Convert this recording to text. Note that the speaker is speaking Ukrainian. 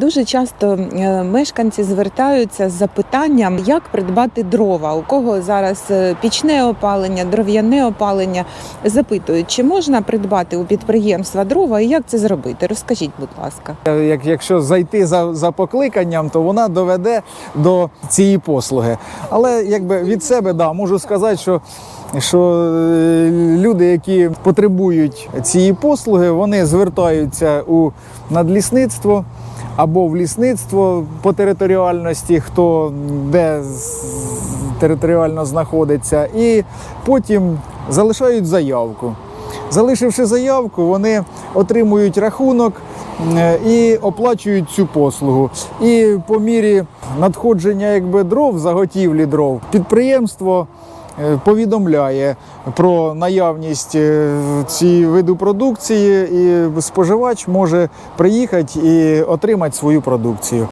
Дуже часто е, мешканці звертаються з запитанням, як придбати дрова. У кого зараз е, пічне опалення, дров'яне опалення. Запитують, чи можна придбати у підприємства дрова і як це зробити? Розкажіть, будь ласка. Як, якщо зайти за, за покликанням, то вона доведе до цієї послуги. Але якби від себе да, можу сказати, що, що е, люди, які потребують цієї послуги, вони звертаються у надлісництво або в лісництво по територіальності, хто де територіально знаходиться, і потім залишають заявку. Залишивши заявку, вони отримують рахунок і оплачують цю послугу. І по мірі надходження якби дров, заготівлі дров, підприємство повідомляє про наявність е, цієї виду продукції, і споживач може приїхати і отримати свою продукцію.